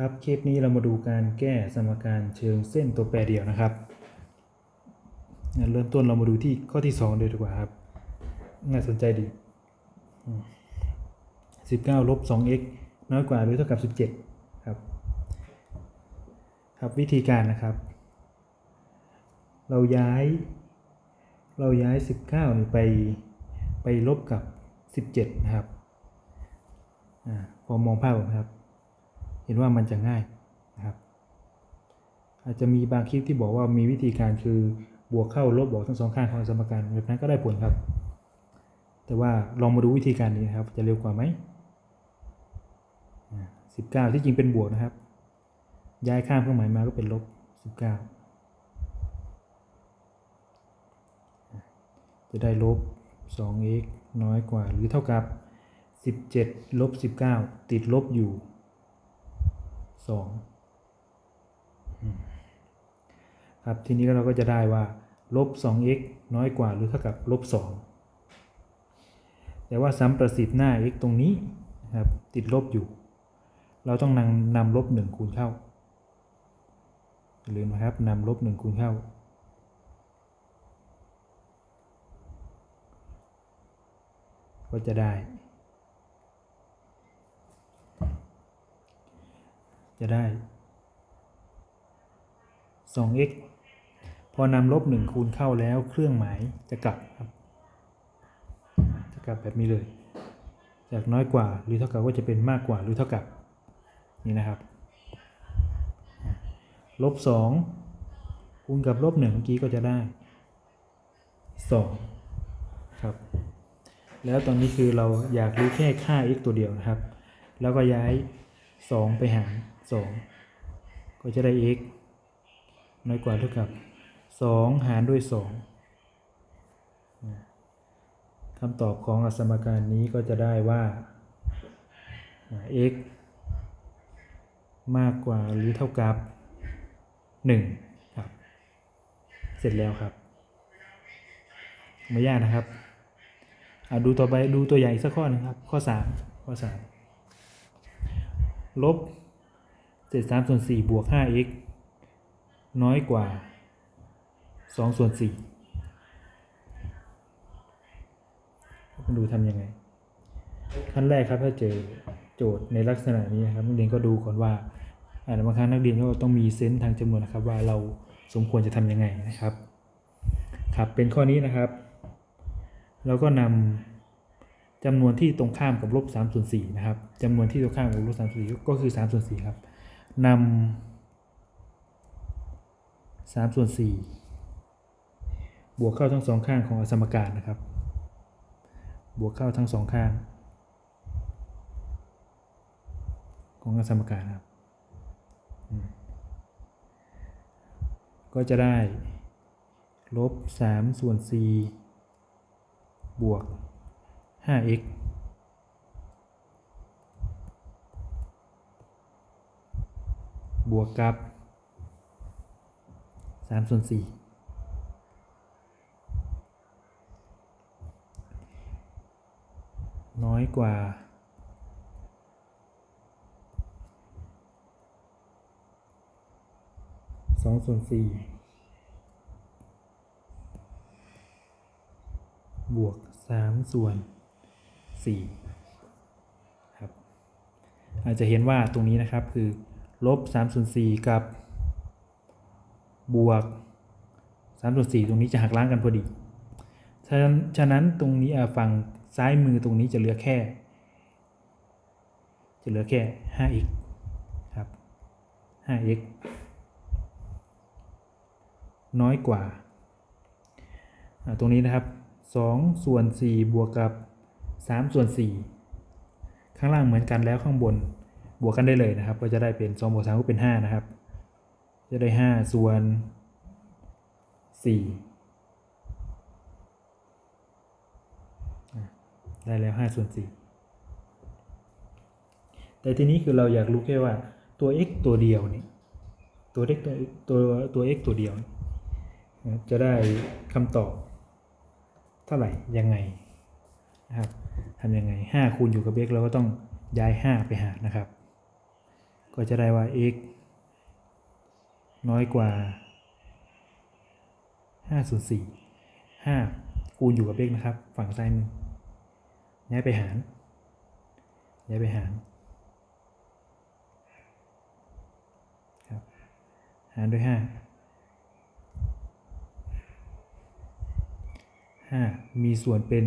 ครับคลิปนี้เรามาดูการแก้สมการเชิงเส้นตัวแปรเดี่ยวนะครับงั้นเริ่มต้นเรามาดูที่ข้อที่2เลยดีกว่าครับ น่าสนใจดีสิบเก้าลบสอง x น้อยกว่าหรือเท่ากับสิบเจ็ดครับ ครับวิธีการนะครับ เราย้าย เราย้ายสิบเก้านี่ไปไปลบกับสิบเจ็ดนะครับอ่าพอมองภาพออกไหมครับ เห็นว่ามันจะง่ายนะครับอาจจะมีบางคลิปที่บอกว่ามีวิธีการคือบวกเข้าลบบวกทั้งสองข้างของสมการแบบนั้นก็ได้ผลครับ แต่ว่าลองมาดูวิธีการนี้นะครับ จะเร็วกว่าไหมสิบเก้าที่จริงเป็นบวกนะครับ ย้ายข้ามเครื่องหมายมาก็เป็นลบสิบเก้าจะได้ลบ 2x น้อยกว่าหรือเท่ากับ 17 ลบ 19 ติดลบอยู่ 2อืมครับทีนี้เราก็จะได้ว่าลบ 2x น้อยกว่าหรือเท่ากับลบ 2 แต่ว่าซ้ำประสิทธิ์หน้า x ตรงนี้นะครับติดลบอยู่ เราต้องนำนำลบ 1 คูณเข้าอย่าลืมนะครับนำลบ 1 คูณเข้า ก็จะได้ จะได้ 2x พอนำลบ1คูณเข้าแล้วเครื่องหมายจะกลับครับ จะกลับแบบนี้เลย จากน้อยกว่าหรือเท่ากับก็จะเป็นมากกว่าหรือเท่ากับนี่นะครับลบ2คูณกับลบ1เมื่อกี้ก็จะได้ 2 ครับ แล้วตอนนี้คือเราอยากรู้แค่ค่า x ตัวเดียวนะครับ แล้วก็ย้าย 2 ไปหาร 2 ก็จะได้ x น้อยกว่าเท่ากับ 2 หารด้วย 2คำตอบของสมการนี้ก็จะได้ว่า x มากกว่าหรือเท่ากับ 1 ครับ เสร็จแล้วครับ ไม่ยากนะครับอะดูต่อไปดูตัวอย่างอีกสักข้อหนึงครับ ข้อ 3 ข้อ 3 ลบเศษ3ส่วน4บวก 5x น้อยกว่า2ส่วน4มาดูทำยังไง ขั้นแรกครับถ้าเจอโจทย์ในลักษณะนี้นะครับนักเรียนก็ดูก่อนว่าอ่าบางครั้งนักเรียนก็ต้องมีเซนส์ทางจำนวนนะครับ ว่าเราสมควรจะทำยังไงนะครับ ครับเป็นข้อนี้นะครับ เราก็นำ จำนวนที่ตรงข้ามกับลบ3ส่วน4นะครับจำนวนที่ตรงข้ามกับลบ3ส่วน4ก็คือ3ส่วน4ครับนำ3ส่วน4บวกเข้าทั้งสองข้างของสมการนะครับ บวกเข้าทั้งสองข้าง ของสมการครับ ก็จะได้ลบ3ส่วน4บวก 5x บวกกับ3ส่วน4น้อยกว่า 2 ส่วน 4 บวก 3 ส่วน 4ครับอาจจะเห็นว่าตรงนี้นะครับคือลบ3ส่วน4กับบวก3ส่วน4ตรงนี้จะหักล้างกันพอดี ฉะนั้นฉะนั้นตรงนี้ฝั่งซ้ายมือตรงนี้จะเหลือแค่ จะเหลือแค่ 5x ครับ 5x น้อยกว่าอ่าตรงนี้นะครับ 2 ส่วน 4 บวกกับ 3 ส่วน 4 ข้างล่างเหมือนกันแล้วข้างบนบวกกันได้เลยนะครับ ก็จะได้เป็น2บวก3ก็เป็น 5 นะครับ จะได้ 5 ส่วน4อ่ได้แล้ว 5 ส่วน 4 แต่ทีนี้คือเราอยากรู้แค่ว่าตัว x ตัวเดียวนี่ตัว x ตัวตัวตัว x ตัวเดียวนี่จะได้คำตอบเท่าไหร่ยังไง นะครับทำยังไง 5 คูณอยู่กับ x เราก็ต้องย้าย 5 ไปหารนะครับ ก็จะได้ว่า x น้อยกว่า 5 ส่วน4 5 คูณอยู่กับ x นะครับ ฝั่งซ้ายมือย้ายไปหารย้ายไปหารครับหารด้วย 5 5 มีส่วนเป็น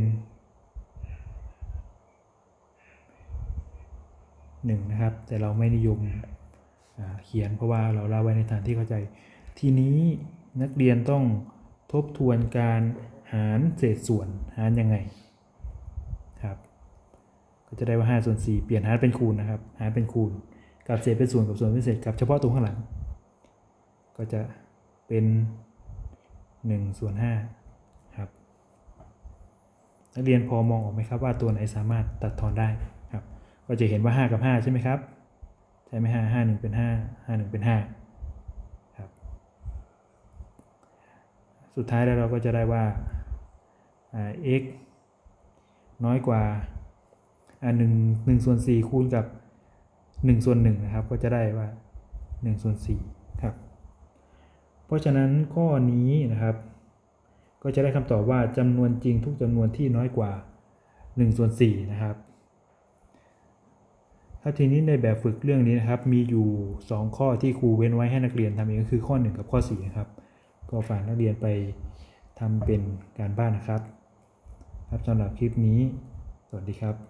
1นะครับ แต่เราไม่นิยมเขียนเพราะว่าเราเล่าไว้ในฐานที่เข้าใจ ทีนี้นักเรียนต้องทบทวนการหารเศษส่วนหารยังไงครับก็จะได้ว่า5ส่วน4เปลี่ยนหารเป็นคูณนะครับ หารเป็นคูณ กับเศษเป็นส่วนกับส่วนเป็นเศษกับเฉพาะตรงข้างหลัง ก็จะเป็น1ส่วน5ครับ นักเรียนพอมองออกไหมครับว่าตัวไหนสามารถตัดทอนได้ ก็จะเห็นว่า 5 กับ 5 ใช่ไหมครับใช่ไหม5 5 1เป็น5 5 1เป็น5ครับ สุดท้ายแล้วเราก็จะได้ว่า x น้อยกว่าอ่า1 1ส่วน4คูณกับ1ส่วน1นะครับ ก็จะได้ว่า1ส่วน4ครับ เพราะฉะนั้นข้อนี้นะครับ ก็จะได้คำตอบว่าจำนวนจริงทุกจำนวนที่น้อยกว่า1ส่วน4นะครับ ถ้าทีนี้ในแบบฝึกเรื่องนี้นะครับ มีอยู่ 2 ข้อที่ครูเว้นไว้ให้นักเรียนทำเองก็คือข้อ 1 กับข้อ4นะครับ ก็ฝากนักเรียนไปทำเป็นการบ้านนะครับ ครับสำหรับคลิปนี้ สวัสดีครับ